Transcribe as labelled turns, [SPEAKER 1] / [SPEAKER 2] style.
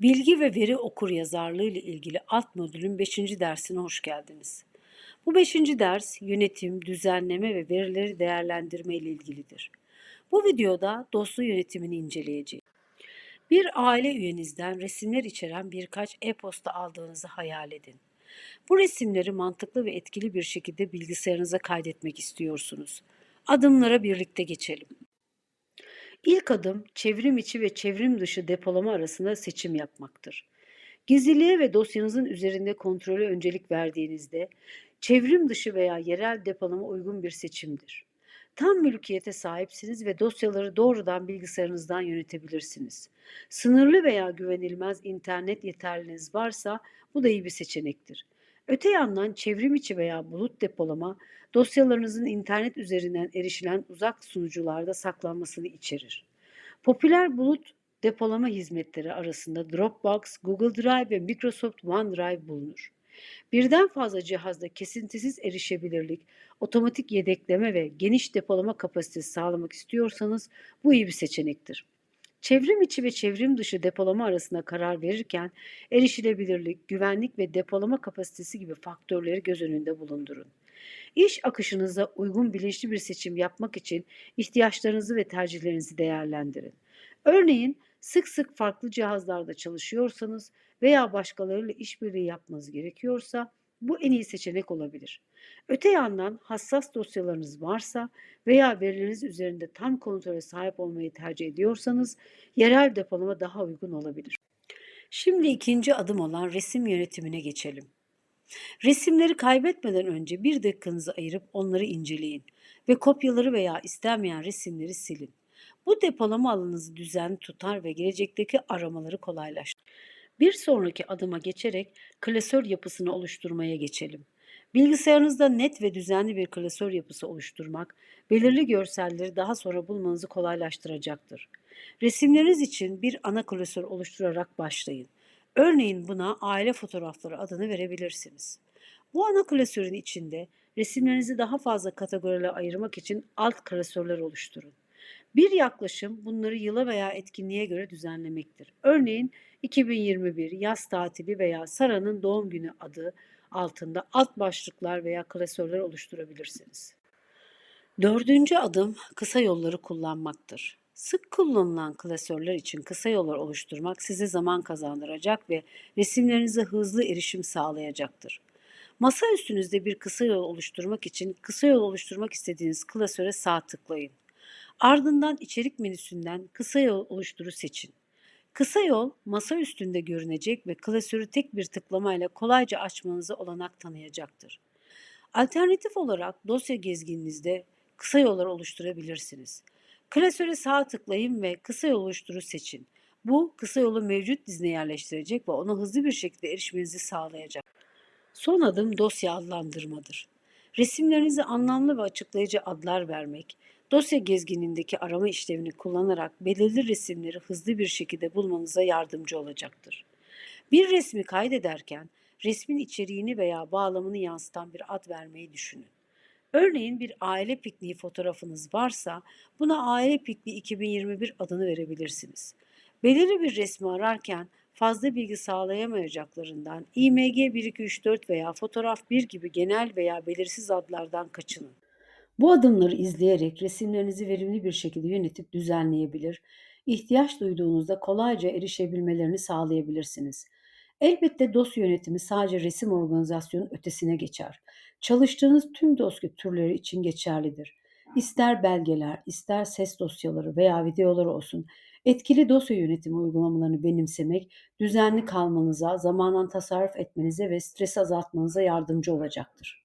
[SPEAKER 1] Bilgi ve veri okuryazarlığı ile ilgili alt modülün 5. dersine hoş geldiniz. Bu 5. ders yönetim, düzenleme ve verileri değerlendirme ile ilgilidir. Bu videoda dosya yönetimini inceleyeceğiz. Bir aile üyenizden resimler içeren birkaç e-posta aldığınızı hayal edin. Bu resimleri mantıklı ve etkili bir şekilde bilgisayarınıza kaydetmek istiyorsunuz. Adımlara birlikte geçelim. İlk adım çevrim içi ve çevrim dışı depolama arasında seçim yapmaktır. Gizliliğe ve dosyanızın üzerinde kontrolü öncelik verdiğinizde çevrim dışı veya yerel depolama uygun bir seçimdir. Tam mülkiyete sahipsiniz ve dosyaları doğrudan bilgisayarınızdan yönetebilirsiniz. Sınırlı veya güvenilmez internet yeterliliğiniz varsa bu da iyi bir seçenektir. Öte yandan çevrim içi veya bulut depolama dosyalarınızın internet üzerinden erişilen uzak sunucularda saklanmasını içerir. Popüler bulut depolama hizmetleri arasında Dropbox, Google Drive ve Microsoft OneDrive bulunur. Birden fazla cihazda kesintisiz erişebilirlik, otomatik yedekleme ve geniş depolama kapasitesi sağlamak istiyorsanız bu iyi bir seçenektir. Çevrim içi ve çevrim dışı depolama arasında karar verirken erişilebilirlik, güvenlik ve depolama kapasitesi gibi faktörleri göz önünde bulundurun. İş akışınıza uygun bilinçli bir seçim yapmak için ihtiyaçlarınızı ve tercihlerinizi değerlendirin. Örneğin sık sık farklı cihazlarda çalışıyorsanız veya başkalarıyla işbirliği yapmanız gerekiyorsa bu en iyi seçenek olabilir. Öte yandan hassas dosyalarınız varsa veya verileriniz üzerinde tam kontrole sahip olmayı tercih ediyorsanız yerel depolama daha uygun olabilir. Şimdi ikinci adım olan resim yönetimine geçelim. Resimleri kaybetmeden önce bir dakikanızı ayırıp onları inceleyin ve kopyaları veya istenmeyen resimleri silin. Bu depolama alanınızı düzenli tutar ve gelecekteki aramaları kolaylaştırır. Bir sonraki adıma geçerek klasör yapısını oluşturmaya geçelim. Bilgisayarınızda net ve düzenli bir klasör yapısı oluşturmak, belirli görselleri daha sonra bulmanızı kolaylaştıracaktır. Resimleriniz için bir ana klasör oluşturarak başlayın. Örneğin buna aile fotoğrafları adını verebilirsiniz. Bu ana klasörün içinde resimlerinizi daha fazla kategorilere ayırmak için alt klasörler oluşturun. Bir yaklaşım bunları yıla veya etkinliğe göre düzenlemektir. Örneğin 2021 yaz tatili veya Sara'nın doğum günü adı altında alt başlıklar veya klasörler oluşturabilirsiniz. Dördüncü adım kısa yolları kullanmaktır. Sık kullanılan klasörler için kısa yollar oluşturmak size zaman kazandıracak ve resimlerinize hızlı erişim sağlayacaktır. Masa üstünüzde bir kısa yol oluşturmak için kısa yol oluşturmak istediğiniz klasöre sağ tıklayın. Ardından içerik menüsünden kısa yol oluşturu seçin. Kısa yol masa üstünde görünecek ve klasörü tek bir tıklamayla kolayca açmanıza olanak tanıyacaktır. Alternatif olarak dosya gezgininizde kısa yollar oluşturabilirsiniz. Klasöre sağ tıklayın ve kısa yol oluşturu seçin. Bu kısa yolu mevcut dizine yerleştirecek ve ona hızlı bir şekilde erişmenizi sağlayacak. Son adım dosya adlandırmadır. Resimlerinize anlamlı ve açıklayıcı adlar vermek, dosya gezginindeki arama işlevini kullanarak belirli resimleri hızlı bir şekilde bulmanıza yardımcı olacaktır. Bir resmi kaydederken resmin içeriğini veya bağlamını yansıtan bir ad vermeyi düşünün. Örneğin bir aile pikniği fotoğrafınız varsa buna aile pikniği 2021 adını verebilirsiniz. Belirli bir resmi ararken fazla bilgi sağlayamayacaklarından IMG 1234 veya fotoğraf 1 gibi genel veya belirsiz adlardan kaçının. Bu adımları izleyerek resimlerinizi verimli bir şekilde yönetip düzenleyebilir, ihtiyaç duyduğunuzda kolayca erişebilmelerini sağlayabilirsiniz. Elbette dosya yönetimi sadece resim organizasyonun ötesine geçer. Çalıştığınız tüm dosya türleri için geçerlidir. İster belgeler, ister ses dosyaları veya videolar olsun, etkili dosya yönetimi uygulamalarını benimsemek, düzenli kalmanıza, zamandan tasarruf etmenize ve stresi azaltmanıza yardımcı olacaktır.